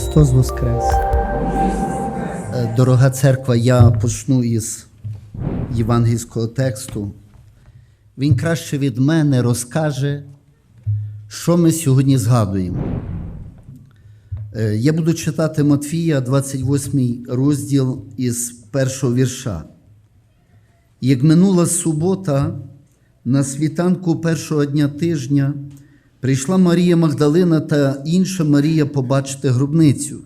Христос Воскрес! Е, Дорога церква, я почну із євангельського тексту. Він краще від мене розкаже, що ми сьогодні згадуємо. Е, Я буду читати Матфія, 28 розділ із першого вірша. Як минула субота, на світанку першого дня тижня прийшла Марія Магдалина та інша Марія побачити гробницю.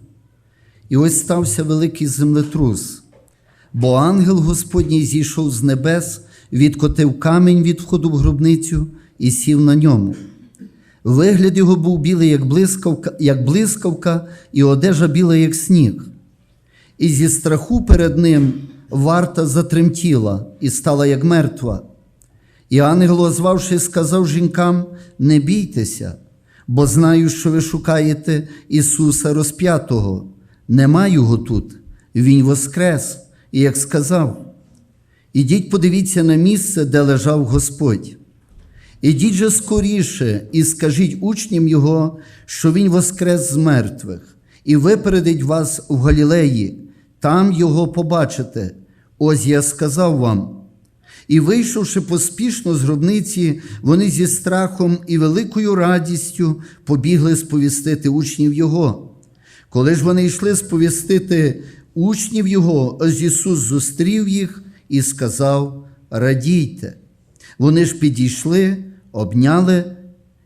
І ось стався великий землетрус, бо ангел Господній зійшов з небес, відкотив камінь від входу в гробницю і сів на ньому. Вигляд його був білий, як блискавка, як блискавка, і одежа біла, як сніг. І зі страху перед ним варта затремтіла і стала як мертва. І ангел, озвавшись, сказав жінкам: Не бійтеся, бо знаю, що ви шукаєте Ісуса розп'ятого. Нема його тут, Він воскрес, і як сказав. Ідіть, подивіться на місце, де лежав Господь. Ідіть же скоріше і скажіть учням Його, що Він воскрес з мертвих, і випередить вас в Галілеї, там Його побачите. Ось я сказав вам. І, вийшовши поспішно з гробниці, вони зі страхом і великою радістю побігли сповістити учнів Його. Коли ж вони йшли сповістити учнів Його, ось Ісус зустрів їх і сказав: Радійте. Вони ж підійшли, обняли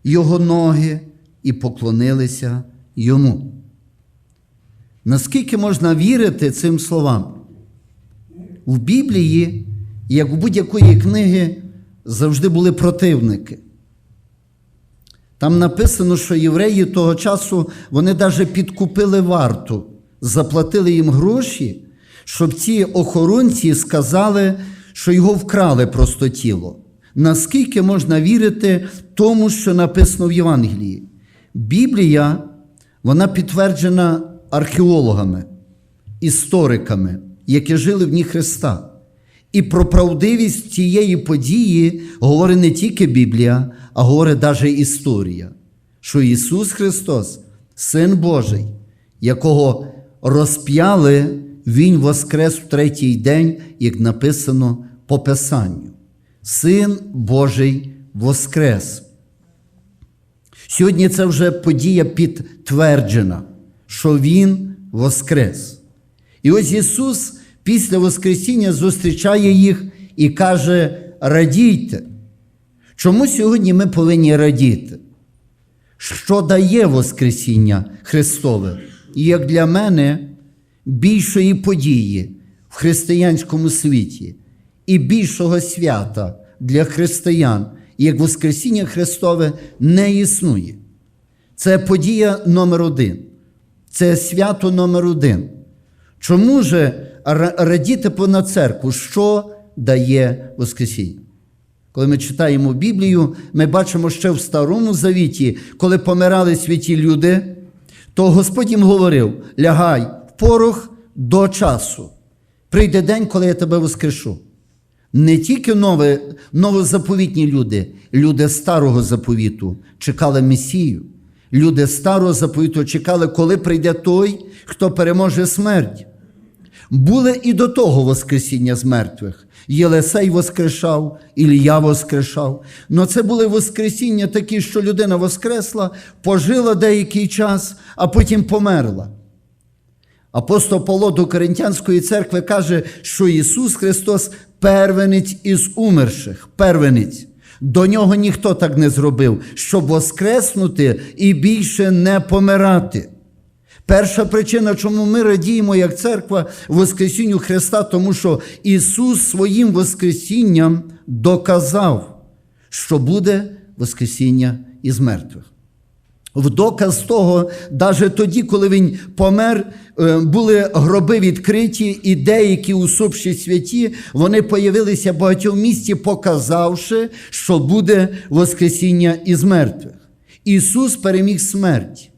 Його ноги і поклонилися Йому. Наскільки можна вірити цим словам? В Біблії, як у будь-якої книги, завжди були противники. Там написано, що євреї того часу вони навіть підкупили варту, заплатили їм гроші, щоб ці охоронці сказали, що його вкрали просто тіло. Наскільки можна вірити тому, що написано в Євангелії? Біблія, вона підтверджена археологами, істориками, які жили в дні Христа. І про правдивість цієї події говорить не тільки Біблія, а говорить навіть історія, що Ісус Христос, Син Божий, якого розп'яли, Він воскрес в третій день, як написано по Писанню. Син Божий воскрес. Сьогодні це вже подія підтверджена, що Він воскрес. І ось Ісус після Воскресіння зустрічає їх і каже: радійте. Чому сьогодні ми повинні радіти? Що дає Воскресіння Христове? І як для мене більшої події в християнському світі і більшого свята для християн, як Воскресіння Христове не існує. Це подія номер один. Це свято номер один. Чому же радіти понад церкву, що дає Воскресіння? Коли ми читаємо Біблію, ми бачимо ще в Старому Завіті, коли помирали святі люди, то Господь їм говорив: лягай в порох до часу. Прийде день, коли я тебе воскрешу. Не тільки нове, новозаповітні люди, люди старого заповіту чекали Месію. Люди старого заповіту чекали, коли прийде той, хто переможе смерть. Були і до того Воскресіння з мертвих. Єлисей воскрешав, Ілля воскрешав. Но це були Воскресіння такі, що людина воскресла, пожила деякий час, а потім померла. Апостол Павло до Коринтянської церкви каже, що Ісус Христос первенець із умерших, первенець. До нього ніхто так не зробив, щоб воскреснути і більше не помирати. Перша причина, чому ми радіємо як церква Воскресінню Христа, тому що Ісус своїм Воскресінням доказав, що буде Воскресіння із мертвих. В доказ того, навіть тоді, коли він помер, були гроби відкриті, і деякі усопші святі, вони появилися в багатьох місці, показавши, що буде Воскресіння із мертвих. Ісус переміг смерть.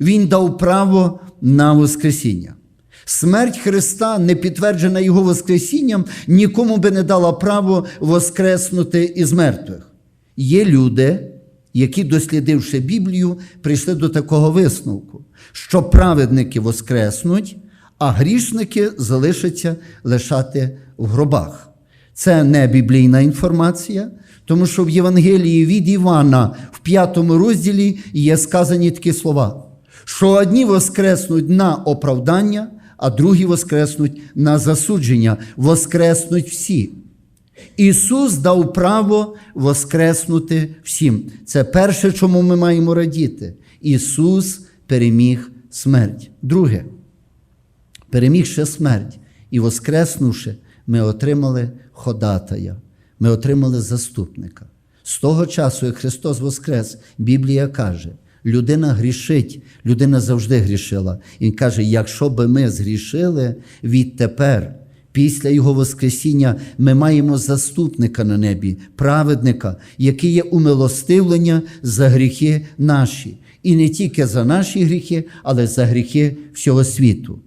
Він дав право на Воскресіння. Смерть Христа, не підтверджена Його Воскресінням, нікому би не дала право воскреснути із мертвих. Є люди, які, дослідивши Біблію, прийшли до такого висновку, що праведники воскреснуть, а грішники залишаться лишати в гробах. Це не біблійна інформація, тому що в Євангелії від Івана в п'ятому розділі є сказані такі слова, що одні воскреснуть на оправдання, а другі воскреснуть на засудження, воскреснуть всі. Ісус дав право воскреснути всім. Це перше, чому ми маємо радіти. Ісус переміг смерть. Друге, перемігши смерть і воскреснувши, ми отримали ходатая, ми отримали заступника. З того часу, як Христос Воскрес, Біблія каже, людина грішить, людина завжди грішила. І Він каже, якщо би ми згрішили відтепер, після Його Воскресіння, ми маємо заступника на небі, праведника, який є умилостивлення за гріхи наші. І не тільки за наші гріхи, але за гріхи всього світу.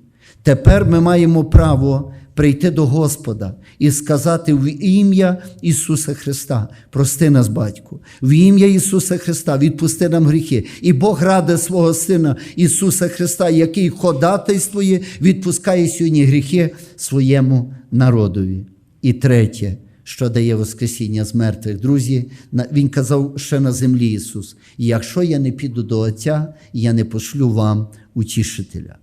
Тепер ми маємо право прийти до Господа і сказати в ім'я Ісуса Христа, прости нас, Батьку, в ім'я Ісуса Христа, відпусти нам гріхи. І Бог ради свого Сина Ісуса Христа, який ходатайствує, відпускає сьогодні гріхи своєму народові. І третє, що дає Воскресіння з мертвих, друзі, Він казав ще на землі Ісус: якщо я не піду до Отця, я не пошлю вам утішителя.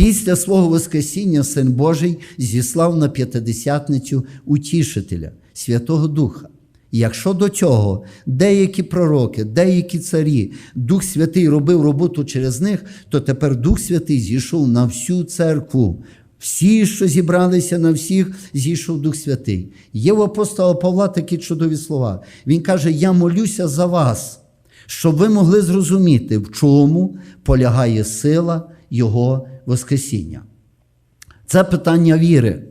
Після свого Воскресіння Син Божий зіслав на п'ятидесятницю утішителя, Святого Духа. І Якщо до цього деякі пророки, деякі царі, Дух Святий робив роботу через них, то тепер Дух Святий зійшов на всю церкву. Всі, що зібралися на всіх, зійшов Дух Святий. Є у апостола Павла такі чудові слова. Він каже: Я молюся за вас, щоб ви могли зрозуміти, в чому полягає сила Його Воскресіння. Це питання віри.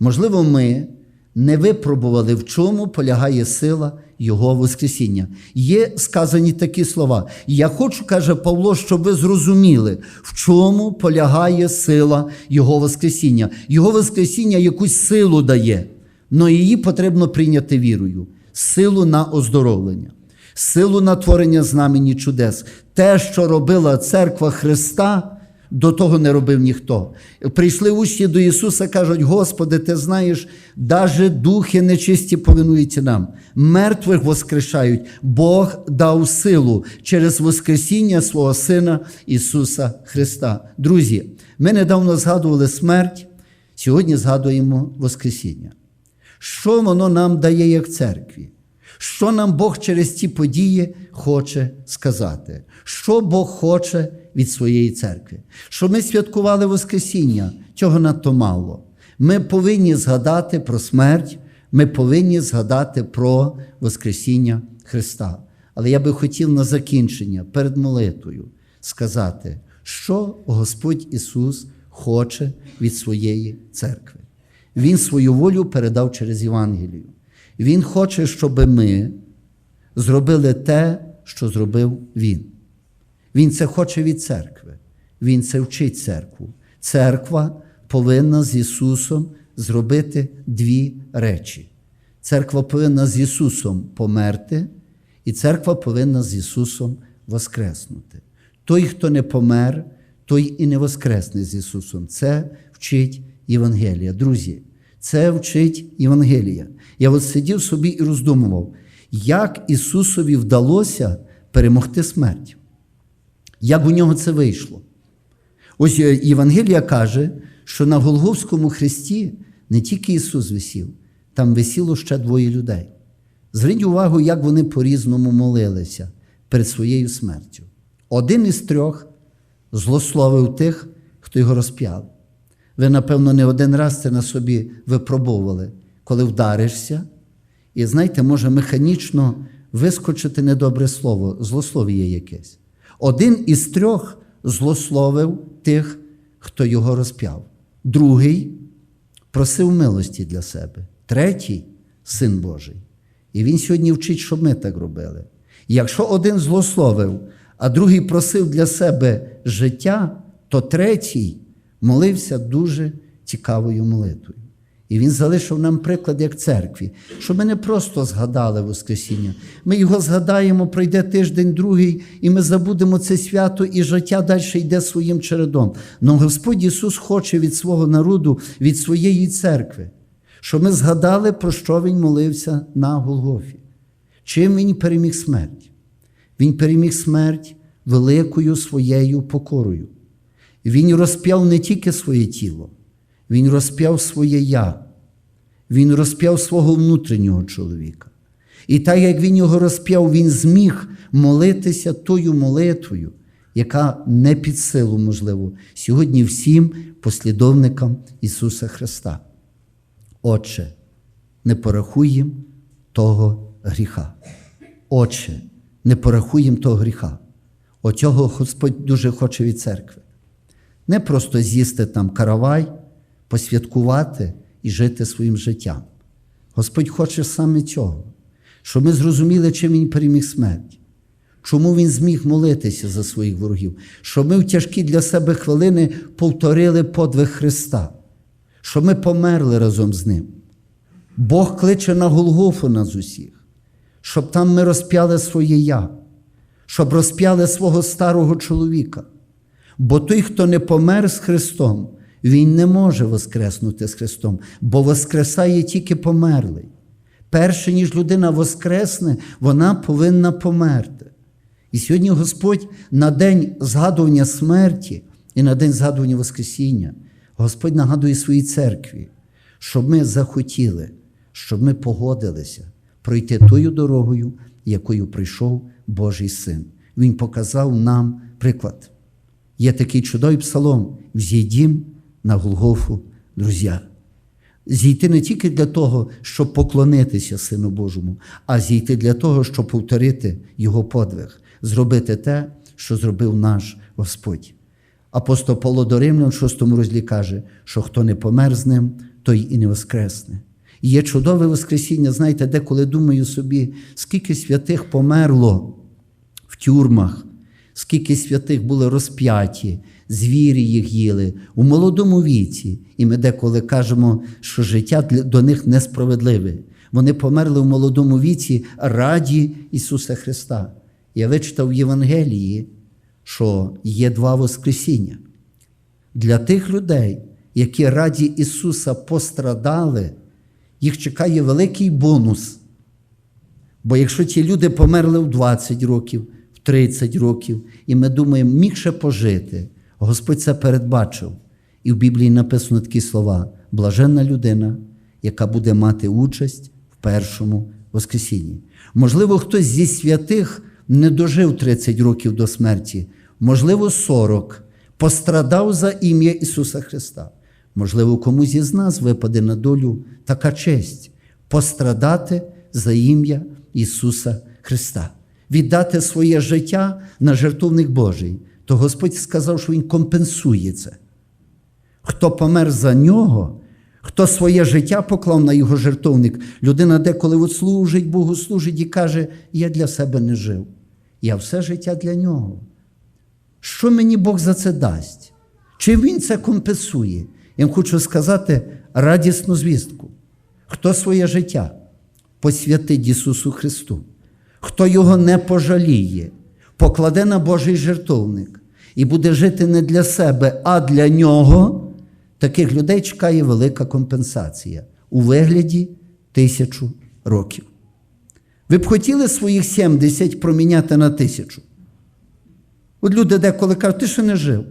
Можливо, ми не випробували, в чому полягає сила Його Воскресіння. Є сказані такі слова. Я хочу, каже Павло, щоб ви зрозуміли, в чому полягає сила Його Воскресіння. Його Воскресіння якусь силу дає, але її потрібно прийняти вірою. Силу на оздоровлення, силу на творення знамені чудес. Те, що робила церква Христа. До того не робив ніхто. Прийшли учні до Ісуса, кажуть: Господи, ти знаєш, даже духи нечисті повинуються нам, мертвих воскрешають. Бог дав силу через Воскресіння свого Сина Ісуса Христа. Друзі, ми недавно згадували смерть, сьогодні згадуємо Воскресіння. Що воно нам дає як церкві? Що нам Бог через ці події хоче сказати? Що Бог хоче від своєї церкви? Що ми святкували Воскресіння, цього надто мало. Ми повинні згадати про смерть, ми повинні згадати про Воскресіння Христа. Але я би хотів на закінчення перед молитвою сказати, що Господь Ісус хоче від своєї церкви. Він свою волю передав через Євангелію. Він хоче, щоб ми зробили те, що зробив Він. Він це хоче від церкви. Він це вчить церкву. Церква повинна з Ісусом зробити дві речі. Церква повинна з Ісусом померти, і церква повинна з Ісусом воскреснути. Той, хто не помер, той і не воскресне з Ісусом. Це вчить Євангелія. Друзі, це вчить Євангелія. Я от сидів собі і роздумував, як Ісусові вдалося перемогти смерть. Як у нього це вийшло? Ось е, Євангелія каже, що на Голговському хресті не тільки Ісус висів, там висіло ще двоє людей. Зверніть увагу, як вони по-різному молилися перед своєю смертю. Один із трьох злословив тих, хто його розп'яв. Ви, напевно, не один раз це на собі випробовували, коли вдаришся, і, знаєте, може механічно вискочити недобре слово, злословіє якесь. Один із трьох злословив тих, хто його розп'яв. Другий просив милості для себе. Третій син Божий. І він сьогодні вчить, щоб ми так робили. Якщо один злословив, а другий просив для себе життя, то третій молився дуже цікавою молитвою. І Він залишив нам приклад як церкві, щоб ми не просто згадали Воскресіння. Ми його згадаємо, пройде тиждень, другий, і ми забудемо це свято, і життя далі йде своїм чередом. Но Господь Ісус хоче від свого народу, від своєї церкви, щоб ми згадали, про що Він молився на Голгофі. Чим Він переміг смерть? Він переміг смерть великою своєю покорою. Він розп'яв не тільки своє тіло, він розп'яв своє я, він розп'яв свого внутрішнього чоловіка. І так як він його розп'яв, він зміг молитися тою молитвою, яка не під силу, можливо, сьогодні всім послідовникам Ісуса Христа. Отче, не порахуємо того гріха. Отче, не порахуємо того гріха. Оцього Господь дуже хоче від церкви. Не просто з'їсти там каравай, посвяткувати і жити своїм життям. Господь хоче саме цього, щоб ми зрозуміли, чим Він переміг смерть, чому Він зміг молитися за своїх ворогів, щоб ми в тяжкі для себе хвилини повторили подвиг Христа, щоб ми померли разом з Ним. Бог кличе на Голгофу нас усіх, щоб там ми розп'яли своє я, щоб розп'яли свого старого чоловіка. Бо той, хто не помер з Христом, він не може воскреснути з Христом, бо воскресає тільки померлий. Перше, ніж людина воскресне, вона повинна померти. І сьогодні Господь на день згадування смерті і на день згадування Воскресіння, Господь нагадує своїй церкві, щоб ми захотіли, щоб ми погодилися пройти тою дорогою, якою прийшов Божий Син. Він показав нам приклад. Є такий чудовий псалом «Взійдім на Голгофу, друзі. Зійти не тільки для того, щоб поклонитися Сину Божому, а зійти для того, щоб повторити Його подвиг, зробити те, що зробив наш Господь. Апостол Павло до Римлян в 6 розділі каже, що хто не помер з ним, той і не воскресне. І є чудове Воскресіння, знаєте, деколи думаю собі, скільки святих померло в тюрмах, скільки святих були розп'яті, звірі їх їли у молодому віці. І ми деколи кажемо, що життя до них несправедливе. Вони померли в молодому віці раді Ісуса Христа. Я вичитав в Євангелії, що є два Воскресіння. Для тих людей, які раді Ісуса пострадали, їх чекає великий бонус. Бо якщо ті люди померли в 20 років, в 30 років, і ми думаємо, міг ще пожити, Господь це передбачив. І в Біблії написано такі слова: блаженна людина, яка буде мати участь в першому Воскресінні. Можливо, хтось зі святих не дожив 30 років до смерті, можливо, 40, пострадав за ім'я Ісуса Христа. Можливо, комусь із нас випаде на долю така честь пострадати за ім'я Ісуса Христа, віддати своє життя на жертовник Божий. То Господь сказав, що Він компенсує це. Хто помер за нього, хто своє життя поклав на його жертовник, людина деколи от служить, Богу служить і каже, я для себе не жив. Я все життя для нього. Що мені Бог за це дасть? Чи Він це компенсує? Я хочу сказати радісну звістку. Хто своє життя посвятить Ісусу Христу, хто його не пожаліє, покладе на Божий жертовник і буде жити не для себе, а для нього, таких людей чекає велика компенсація у вигляді тисячу років. Ви б хотіли своїх 70 проміняти на тисячу? От люди деколи кажуть, ти ще не жив.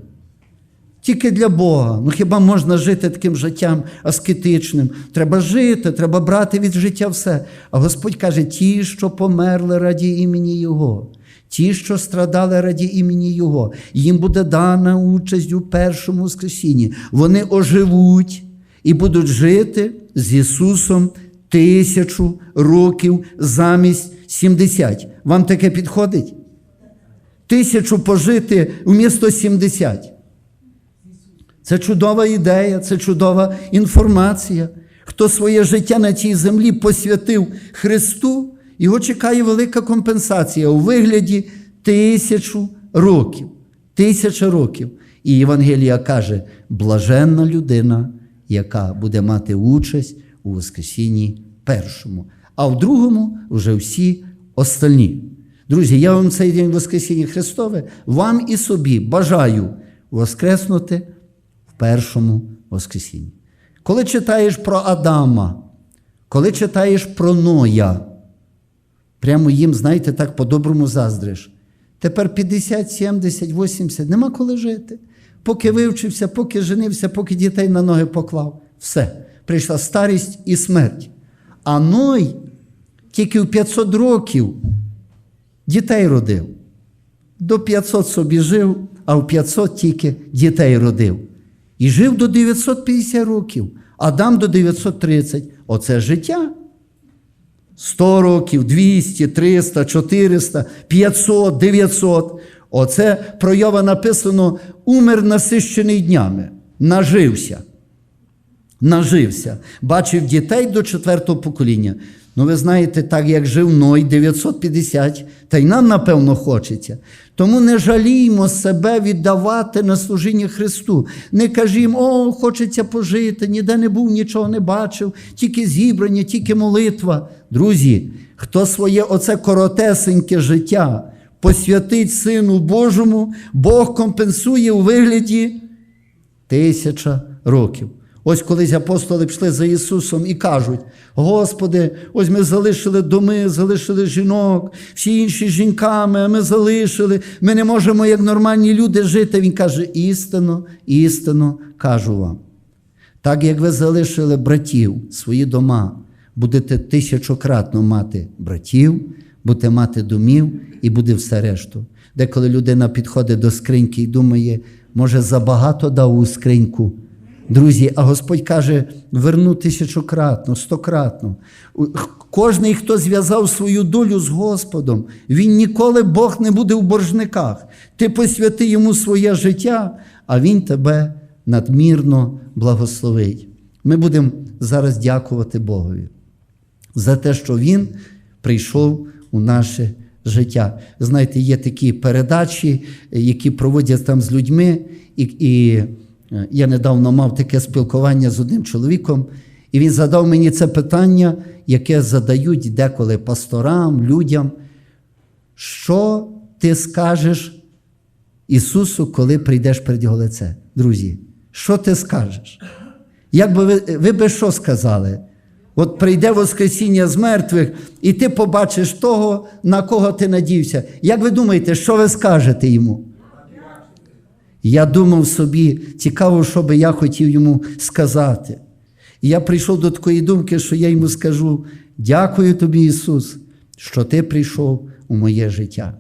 Тільки для Бога. Ну хіба можна жити таким життям аскетичним? Треба жити, треба брати від життя все. А Господь каже: ті, що померли раді імені Його, ті, що страдали раді імені Його, їм буде дана участь у першому воскресінні. Вони оживуть і будуть жити з Ісусом тисячу років замість 70. Вам таке підходить? Тисячу пожити вмісто 70. Це чудова ідея, це чудова інформація. Хто своє життя на цій землі посвятив Христу, його чекає велика компенсація у вигляді тисячу років. Тисяча років. І Євангелія каже: блаженна людина, яка буде мати участь у Воскресінні першому, а в другому вже всі остальні. Друзі, я вам цей день Воскресіння Христове, вам і собі бажаю воскреснути в першому Воскресінні. Коли читаєш про Адама, коли читаєш про Ноя, прямо їм, знаєте, так по-доброму заздриш. Тепер 50, 70, 80, нема коли жити. Поки вивчився, поки женився, поки дітей на ноги поклав. Все. Прийшла старість і смерть. А Ной тільки в 500 років дітей родив. До 500 собі жив, а в 500 тільки дітей родив. І жив до 950 років, Адам до 930. Оце життя. 100 років, 200, 300, 400, 500, 900. Оце про написано умер насищений днями, нажився. Нажився, бачив дітей до четвертого покоління. Ну, ви знаєте, так як жив Ной 950, та й нам, напевно, хочеться. Тому не жаліймо себе віддавати на служіння Христу. Не кажімо, о, хочеться пожити, ніде не був, нічого не бачив, тільки зібрання, тільки молитва. Друзі, хто своє оце коротесеньке життя посвятить Сину Божому, Бог компенсує у вигляді тисяча років. Ось колись апостоли пішли за Ісусом і кажуть: Господи, ось ми залишили доми, залишили жінок, всі інші жінками, а ми залишили. Ми не можемо, як нормальні люди, жити. Він каже: істинно, істинно кажу вам. Так як ви залишили братів, свої дома, будете тисячократно мати братів, будете мати домів і буде все решту. Деколи людина підходить до скриньки і думає, може, забагато дав у скриньку. Друзі, а Господь каже, верну тисячократно, стократно. Кожний, хто зв'язав свою долю з Господом, він ніколи Бог не буде в боржниках. Ти посвяти йому своє життя, а Він тебе надмірно благословить. Ми будемо зараз дякувати Богові за те, що Він прийшов у наше життя. Знаєте, є такі передачі, які проводять там з людьми, і, і я недавно мав таке спілкування з одним чоловіком, і він задав мені це питання, яке задають деколи пасторам, людям. Що ти скажеш Ісусу, коли прийдеш перед Його лице? Друзі, що ти скажеш? Як би ви, ви би що сказали? От прийде Воскресіння з мертвих, і ти побачиш того, на кого ти надівся. Як ви думаєте, що ви скажете йому? Я думав собі, цікаво, що би я хотів йому сказати. І я прийшов до такої думки, що я йому скажу: дякую тобі, Ісус, що ти прийшов у моє життя.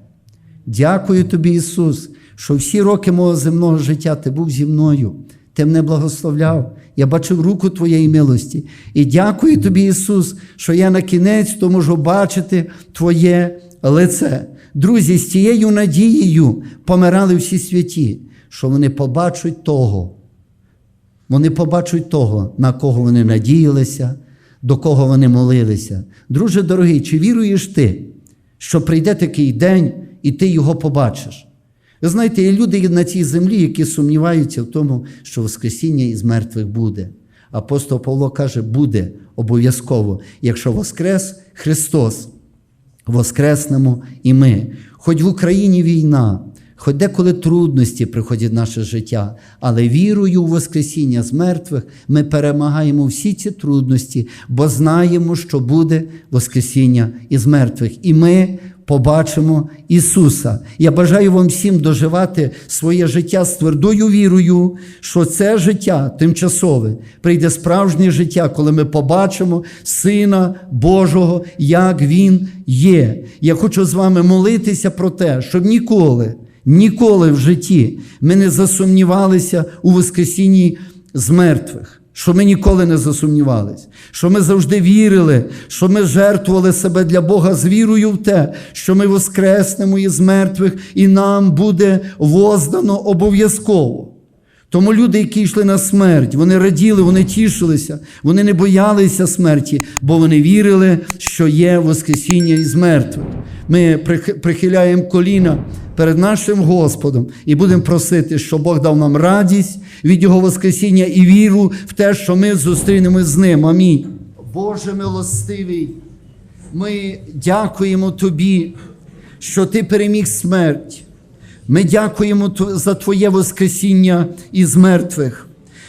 Дякую тобі, Ісус, що всі роки мого земного життя ти був зі мною, ти мене благословляв. Я бачив руку Твоєї милості. І дякую тобі, Ісус, що я на кінець то можу бачити Твоє лице. Друзі, з цією надією помирали всі святі, що вони побачать того. Вони побачать того, на кого вони надіялися, до кого вони молилися. Друже дорогий, чи віруєш ти, що прийде такий день і ти його побачиш? Ви знаєте, є люди на цій землі, які сумніваються в тому, що Воскресіння із мертвих буде. Апостол Павло каже, буде обов'язково, якщо Воскрес Христос, Воскреснемо і ми. Хоч в Україні війна, хоч деколи трудності приходять в наше життя, але вірою у Воскресіння з мертвих ми перемагаємо всі ці трудності, бо знаємо, що буде Воскресіння із мертвих. І ми побачимо Ісуса. Я бажаю вам всім доживати своє життя з твердою вірою, що це життя тимчасове, прийде справжнє життя, коли ми побачимо Сина Божого, як Він є. Я хочу з вами молитися про те, щоб ніколи. Ніколи в житті ми не засумнівалися у Воскресінні з мертвих, що ми ніколи не засумнівалися, що ми завжди вірили, що ми жертвували себе для Бога з вірою в те, що ми воскреснемо із мертвих, і нам буде воздано обов'язково. Тому люди, які йшли на смерть, вони раділи, вони тішилися, вони не боялися смерті, бо вони вірили, що є Воскресіння із мертвих. Ми прихиляємо коліна перед нашим Господом і будемо просити, щоб Бог дав нам радість від Його Воскресіння і віру в те, що ми зустрінемось з Ним. Амінь. Боже милостивий, ми дякуємо Тобі, що Ти переміг смерть. Ми дякуємо за Твоє Воскресіння із мертвих.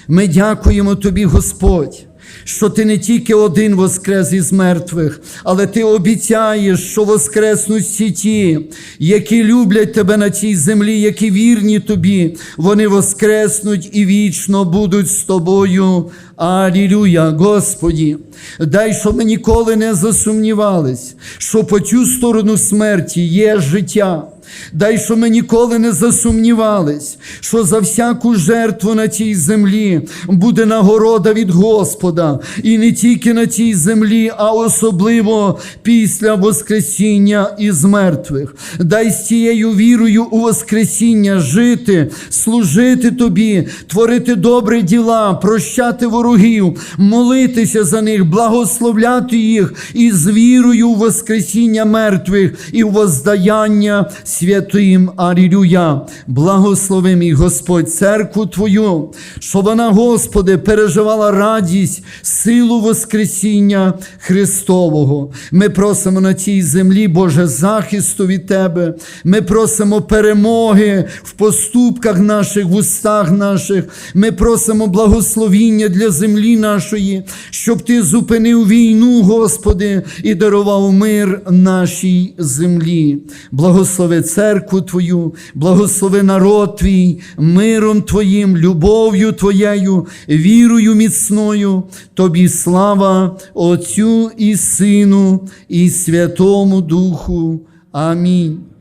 Ми дякуємо Тобі, Господь, що Ти не тільки один воскрес із мертвих, але Ти обіцяєш, що воскреснуть всі ті, які люблять Тебе на цій землі, які вірні Тобі, вони воскреснуть і вічно будуть з Тобою. Алілюя, Господі, дай, щоб ми ніколи не засумнівались, що по цю сторону смерті є життя. Дай, щоб ми ніколи не засумнівались, що за всяку жертву на цій землі буде нагорода від Господа, і не тільки на цій землі, а особливо після Воскресіння із мертвих. Дай з цією вірою у Воскресіння жити, служити тобі, творити добрі діла, прощати ворогів, молитися за них, благословляти їх і з вірою у Воскресіння мертвих і в воздаяння святим. Алілюя. Благослови мій Господь церкву Твою, щоб вона, Господи, переживала радість, силу Воскресіння Христового. Ми просимо на цій землі, Боже, захисту від Тебе. Ми просимо перемоги в поступках наших, в устах наших. Ми просимо благословіння для землі нашої, щоб Ти зупинив війну, Господи, і дарував мир нашій землі. Благослови церкву Твою, благослови народ Твій, миром Твоїм, любов'ю Твоєю, вірою міцною. Тобі слава Отцю і Сину, і Святому Духу. Амінь.